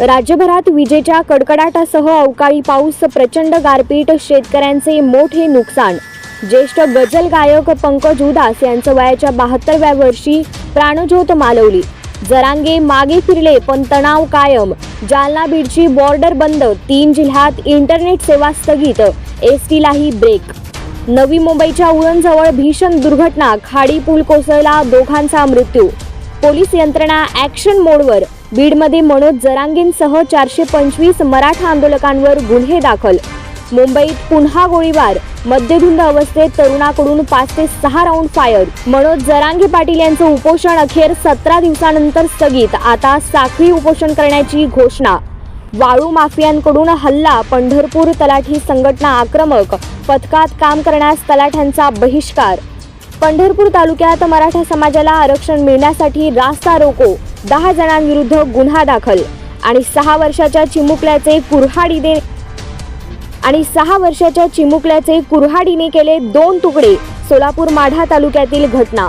राज्यभरात विजेच्या कडकडाटासह अवकाळी पाऊस प्रचंड गारपीट शेतकऱ्यांचे मोठे नुकसान. ज्येष्ठ गजल गायक पंकज उदास यांचं वयाच्या बहात्तरव्या वर्षी प्राणज्योत मालवली. जरांगे मागे फिरले पण तणाव कायम. जालना बीडची बॉर्डर बंद तीन जिल्ह्यात इंटरनेट सेवा स्थगित एस टीलाही ब्रेक. नवी मुंबईच्या उरणजवळ भीषण दुर्घटना खाडी पूल कोसळला दोघांचा मृत्यू. पोलीस यंत्रणा ॲक्शन मोडवर बीडमध्ये मनोज जरांगेंसह चारशे पंचवीस मराठा आंदोलकांवर गुन्हे दाखल. मुंबईत पुन्हा गोळीबार. मद्यधुंद अवस्थेत तरुणाकडून पाच ते सहा राऊंड फायर मनोज जरांगे पाटील यांचं उपोषण अखेर सतरा दिवसानंतर स्थगित. आता साखळी उपोषण करण्याची घोषणा. वाळू माफियांकडून हल्ला. पंढरपूर तलाठी संघटना आक्रमक. पथकात काम करण्यास तलाठ्यांचा बहिष्कार. पंढरपूर तालुक्यात मराठा समाजाला आरक्षण मिळण्यासाठी रास्ता रोको दहा जणांविरुद्ध गुन्हा दाखल आणि सहा वर्षाच्या चिमुकल्याचे कुऱ्हाडीने आणि सहा वर्षाच्या चिमुकल्याचे कुऱ्हाडीने केले दोन तुकडे सोलापूर माढा तालुक्यातील घटना.